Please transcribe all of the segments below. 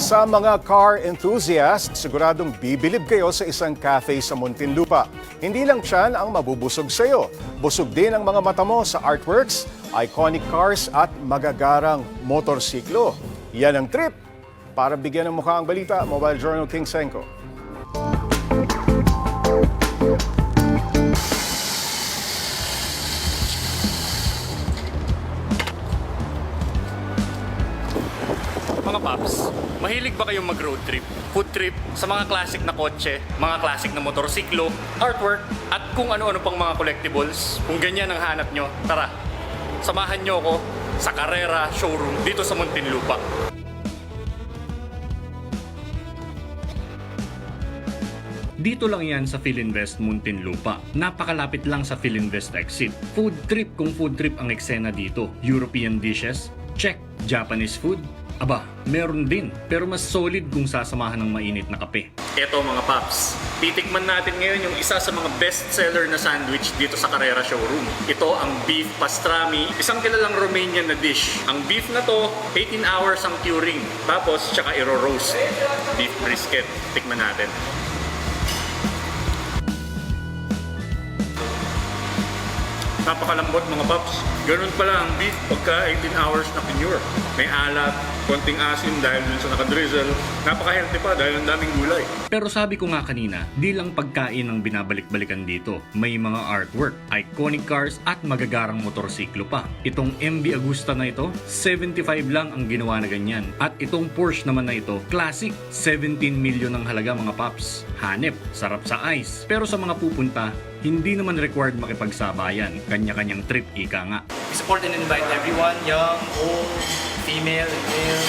Sa mga car enthusiast, siguradong bibilib kayo sa isang cafe sa Muntinlupa. Hindi lang tiyan ang mabubusog sa iyo. Busog din ang mga mata mo sa artworks, iconic cars at magagarang motorsiklo. Yan ang trip. Para bigyan ng mukha ang balita, Mobile Journal King Senko. Mga paps, mahilig ba kayong mag-road trip, food trip, sa mga classic na kotse, mga classic na motorsiklo, artwork, at kung ano-ano pang mga collectibles? Kung ganyan ang hanap nyo, tara, samahan nyo ako sa Carrera Showroom dito sa Muntinlupa. Dito lang yan sa Philinvest Muntinlupa. Napakalapit lang sa Philinvest exit. Food trip kung food trip ang eksena dito. European dishes, check. Japanese food, aba, meron din. Pero mas solid kung sasamahan ng mainit na kape. Eto mga paps, titikman natin ngayon yung isa sa mga best seller na sandwich dito sa Carrera Showroom. Ito ang beef pastrami, isang kilalang Romanian na dish. Ang beef na to, 18 hours ang curing. Tapos, tsaka iro-roast. Beef brisket. Tikman natin. Napakalambot mga paps. Ganun pala ang beef pagka 18 hours na kinure. May alat, konting asin dahil dun sa nakadrizzle. Napaka-healthy pa dahil ang daming gulay. Pero sabi ko nga kanina, di lang pagkain ang binabalik-balikan dito. May mga artwork, iconic cars at magagarang motorsiklo pa. Itong MB Agusta na ito, 75 lang ang ginawa na ganyan. At itong Porsche naman na ito, classic, 17 million ang halaga mga paps. Hanep, sarap sa ice. Pero sa mga pupunta, hindi naman required makipagsabayan. Kanya-kanyang trip ika nga. We support and invite everyone, young, old, female, male,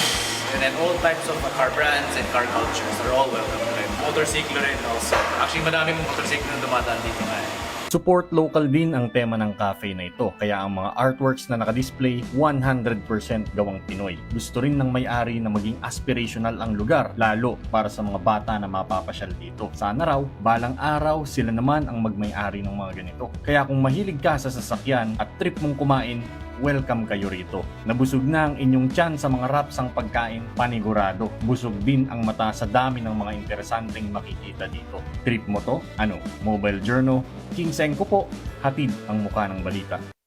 and then all types of car brands and car cultures are all welcome. Motorsiklo rin also. Actually, madaming motorsiklo na dumadaan dito nga. Support local din ang tema ng cafe na ito, kaya ang mga artworks na nakadisplay 100% gawang Pinoy. Gusto rin ng may-ari na maging aspirational ang lugar, lalo para sa mga bata na mapapasyal dito. Sana raw, balang araw sila naman ang magmay-ari ng mga ganito. Kaya kung mahilig ka sa sasakyan at trip mong kumain, welcome kayo rito. Nabusog na ang inyong tiyan sa mga rapsang pagkain, panigurado. Busog din ang mata sa dami ng mga interesanteng makikita dito. Trip mo to? Ano? Mobile Journal? King Seng ko po, hatid ang muka ng balita.